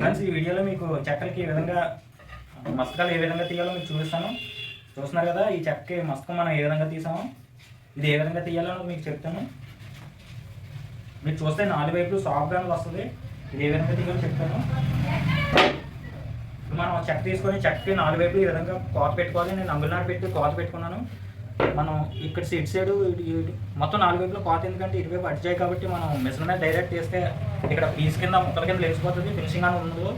Friends ఈ వీడియోలో మీకు చెక్కలకి ఈ విధంగా మస్తకాలు ఏ విధంగా తీయాలో మీకు చూపిస్తాను. చూస్తున్నారు కదా ఈ చెక్కకి మస్తకం మనం ఏ విధంగా తీసామో ఇది ఏ విధంగా తీయాలో మీకు చెప్తాను. మీరు చూస్తే నాలుగు వైపులు సాఫ్ట్గా వస్తుంది. ఇది ఏ విధంగా తీయాలో చెప్తాను. ఇప్పుడు మనం చెక్క తీసుకొని చెక్కకి నాలుగు వైపులు ఈ విధంగా కోత పెట్టుకోవాలి. నేను అంగుళనాడు పెట్టి కోత పెట్టుకున్నాను. మనం ఇక్కడ ఇటు సైడ్ మొత్తం నాలుగు వైపులో కోత ఎందుకంటే ఇటువైపు అడిచాయి కాబట్టి మనం మిషన్ మీద డైరెక్ట్ చేస్తే ఇక్కడ పీస్ కింద ముక్కల కింద లేచిపోతుంది ఫినిషింగ్ అని ఉండదు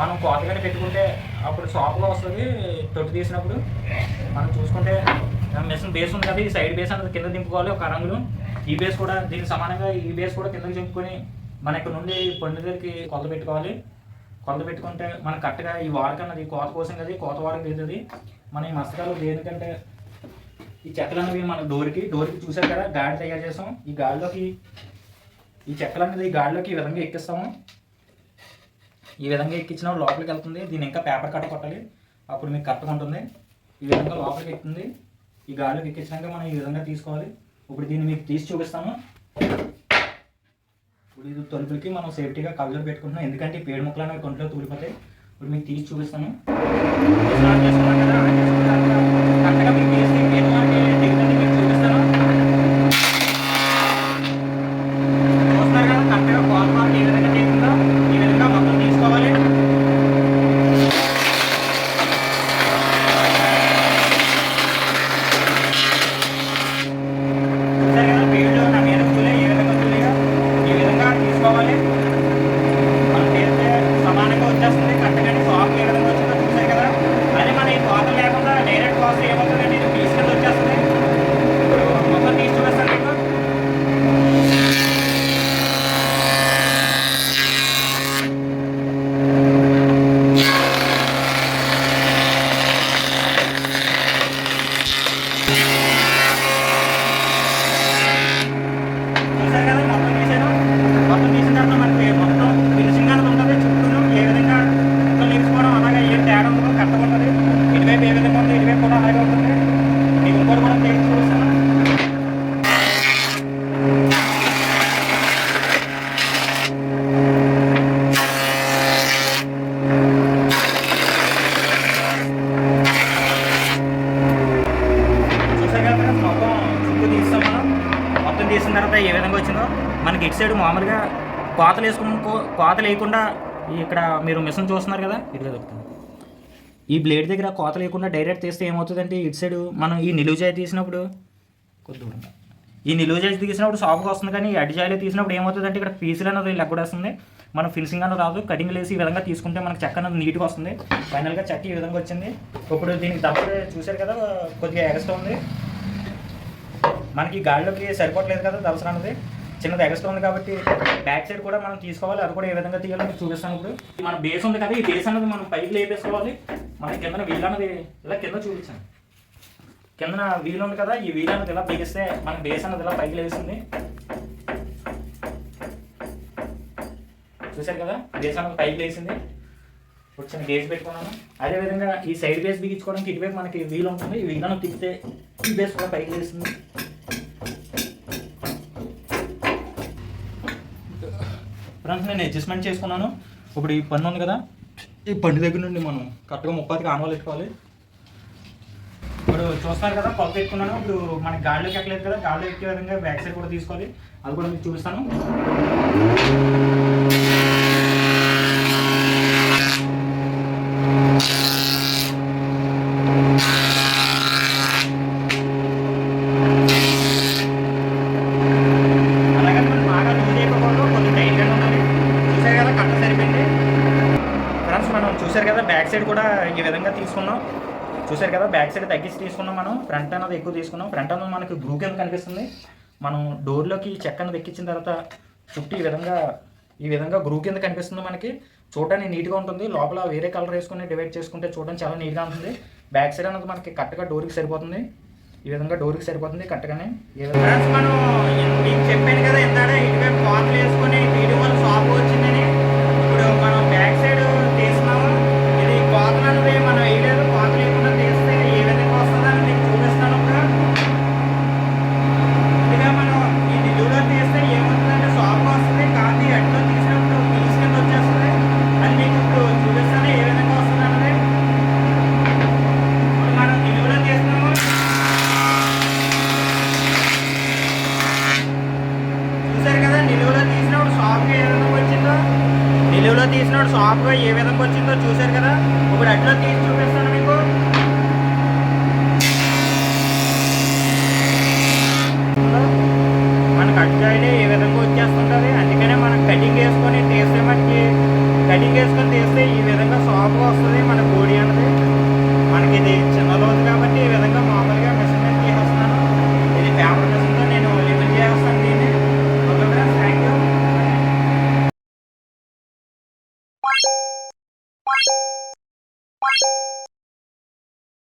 మనం కోత కానీ పెట్టుకుంటే అప్పుడు షాప్లో వస్తుంది తొట్టి తీసినప్పుడు. మనం చూసుకుంటే మిషన్ బేస్ ఉంది కదా ఈ సైడ్ బేస్ అనేది కింద దింపుకోవాలి ఒక రంగులు. ఈ బేస్ కూడా దీనికి సమానంగా ఈ బేస్ కూడా కిందకి దింపుకొని మన ఇక్కడ నుండి పండు దగ్గరికి కొలత పెట్టుకోవాలి. కొలత పెట్టుకుంటే మనం కరెక్ట్గా ఈ వాడకన్నది కోత కోసం కదా కోత వాడక తీరుతుంది మన ఈ మస్తకాలు దేనికంటే ఈ చెక్కలు అనేవి మన డోర్కి డోర్కి చూసారు కదా గాడి తయారు చేస్తాం ఈ గాడిలోకి ఈ చెక్కలు అనేది ఈ గాడిలోకి ఈ విధంగా ఎక్కిస్తాము. ఈ విధంగా ఎక్కించిన లోపలికి వెళ్తుంది. దీన్ని ఇంకా పేపర్ కట్ట కొట్టాలి. అప్పుడు మీకు కరెక్ట్గా ఉంటుంది. ఈ విధంగా లోపలికి ఎక్కుతుంది. ఈ గాడిలోకి ఎక్కించాక మనం ఈ విధంగా తీసుకోవాలి. ఇప్పుడు దీన్ని మీకు తీసి చూపిస్తాము ఇప్పుడు ఇది తలుపులకి మనం సేఫ్టీగా కవర్ పెట్టుకుంటున్నాం. ఎందుకంటే ఈ పేడు ముక్కలు అనేవి కొంట్లో తూలిపోతాయి ఇప్పుడు మీకు తీసి చూపిస్తాను. చేసుకున్నాం కదా. కరెక్ట్గా మీకు తీసి పేడు మనకి దిగుతుంది మీకు చూపిస్తాను చూస్తున్నారు కదా కరెక్ట్గా బాల్ మార్క్ ఏ విధంగా దిగుతుందో ఈ విధంగా మొత్తం తీసుకోవాలి చూసారు కదా పేర్లు నా మీద చూలే ఏ విధంగా చూలేగా ఈ విధంగా తీసుకోవాలి మనం చేస్తే సమానంగా వచ్చేస్తుంది కట్టగానే సాఫ్ట్ ఏ విధంగా వచ్చిందో చూసారు కదా అదే మన ఈ కోత లేకుండా డైరెక్ట్ కోత ఏమవుతుందంటే ఇది పీస్ కింద వచ్చేస్తుంది ఇప్పుడు మొత్తం తీసి చూపిస్తాను మీకు చూసారు కదా మొత్తం తీసాను మొత్తం తీసిన తర్వాత మనకి మొత్తం ఫినిషింగ్ అనేది ఉంటుంది చుట్టూ ఏ విధంగా మొత్తం లేచిపోవడం అలాగే ఏం తేడా ఉందో కరెక్ట్గా ఉంటుంది ఇటువైపు ఏ విధంగా ఉందో ఇటువైపు కూడా అలాగే ఉంటుంది మీకు ఇంకోటి కూడా చేసి చూపిస్తాను చూసారు కదా ఫ్రెండ్స్, మొత్తం చుట్టూ తీస్తాం మనం మొత్తం తీసిన తర్వాత ఏ విధంగా వచ్చిందో మనకి ఇటు సైడ్ మామూలుగా కోతలు వేసుకుని కో- కోతలు వేయకుండా ఇక్కడ మీరు మిషన్ చూస్తున్నారు కదా? ఇటుగా దొరుకుతుంది ఈ బ్లేడ్ దగ్గర కోత లేకుండా డైరెక్ట్ తీస్తే ఏమవుతుందంటే ఇటు సైడ్ మనం ఈ నిలువుజాయి తీసినప్పుడు కొద్ది ఈ నిలువుజాయి తీసినప్పుడు సాఫ్ట్గా వస్తుంది కానీ ఈ అడిజాయిలో తీసినప్పుడు ఏమవుతుందంటే ఇక్కడ పీసులు అనేది లెక్కడేస్తుంది మనం ఫినిషింగ్ అనేది రాదు. కటింగ్ వేసి ఈ విధంగా తీసుకుంటే మనకి చెక్క అనేది నీట్గా వస్తుంది. ఫైనల్గా చెక్క ఈ విధంగా వచ్చింది. ఇప్పుడు దీనికి దప్పడే చూశారు కదా కొద్దిగా ఎగస్ట్రా ఉంది. మనకి గాలిలోకి సరిపోవట్లేదు కదా దవసరం అనేది చిన్నది ఎగస్ట్రా ఉంది కాబట్టి బ్యాక్ సైడ్ కూడా మనం తీసుకోవాలి. అది కూడా ఏ విధంగా తీయాలో మీకు చూపిస్తాను ఇప్పుడు. మన బేస్ ఉంది కదా ఈ బేస్ అనేది మనం పైకి లేపేసుకోవాలి. మన కింద వీల్ అనేది ఇలా కింద చూపించాను కింద వీల్ ఉంది కదా ఈ వీల్ అనేది ఇలా బిగిస్తే మన బేస్ అనేది ఇలా పైకి లేస్తుంది. చూశారు కదా బేస్ అనేది పైకి లేసింది ఇప్పుడు చిన్న గేజ్ పెట్టుకున్నాను. అదేవిధంగా ఈ సైడ్ బేస్ బిగించుకోవడానికి ఇటువైపు మనకి వీల్ ఉంటుంది. ఈ వీల్ అనేది తిప్పితే ఈ బేస్ కూడా పైకి లేస్తుంది. ఫ్రెండ్స్ నేను అడ్జస్ట్మెంట్ చేసుకున్నాను. ఇప్పుడు ఈ పన్ను ఉంది కదా ఈ పన్ను దగ్గర నుండి మనం కరెక్ట్గా ముప్పైకి ఆనవాలు పెట్టుకోవాలి. ఇప్పుడు చూస్తున్నారు కదా పప్పు పెట్టుకున్నాను. ఇప్పుడు మనకి గాడిలోకి ఎక్కలేదు కదా గాడిలో ఎక్కే విధంగా బ్యాక్ సైడ్ కూడా తీసుకోవాలి. అది కూడా మీకు చూపిస్తాను అలాగే మనం బాగా లూజ్ అయిపోకూడదు కొంచెం టైట్గానే ఉండాలి చూసారు కదా కట్ట సరిపోయింది ఫ్రెండ్స్ మనం చూసారు కదా బ్యాక్ సైడ్ కూడా ఈ విధంగా తీసుకున్నాం. చూసారు కదా బ్యాక్ సైడ్ తగ్గించి తీసుకున్నాం మనం. ఫ్రంట్ అనేది ఎక్కువ తీసుకున్నాం. ఫ్రంట్ అనేది మనకి గ్రూ కింద కనిపిస్తుంది. మనం డోర్లోకి చెక్క అనేది ఎక్కించిన తర్వాత చుట్టూ ఈ విధంగా ఈ విధంగా గ్రూ కింద కనిపిస్తుంది మనకి. చూడడానికి నీట్గా ఉంటుంది. లోపల వేరే కలర్ వేసుకుని డివైడ్ చేసుకుంటే చూడడానికి చాలా నీట్గా ఉంటుంది. బ్యాక్ సైడ్ అనేది మనకి కరెక్ట్గా డోర్కి సరిపోతుంది. ఈ విధంగా డోర్కి సరిపోతుంది కరెక్ట్గానే. ఈ విధంగా మనం మీకు చెప్పాను కదా ఇంత ఇటువైపు కోతలు వేసుకొని వీడియో షాప్ వచ్చిందని. కూడా ఏ విధంగా వచ్చిందో చూశారు కదా? ఇప్పుడు అడ్లో తీసి చూపిస్తాను మీకు. మనకు కట్టుకాయలు ఏ విధంగా వచ్చేస్తుంటుంది? అందుకనే మనం కటింగ్ వేసుకొని తీస్తే మనకి కటింగ్ వేసుకొని తీస్తే ఈ విధంగా సాఫ్ట్గా వస్తుంది మన బోడీ అనేది మనకి ఇది చిన్న లోతు కాబట్టి ఈ విధంగా మామూలుగా మిషన్ మీద తీసేస్తున్నాను. ఇది పేపర్ మిషన్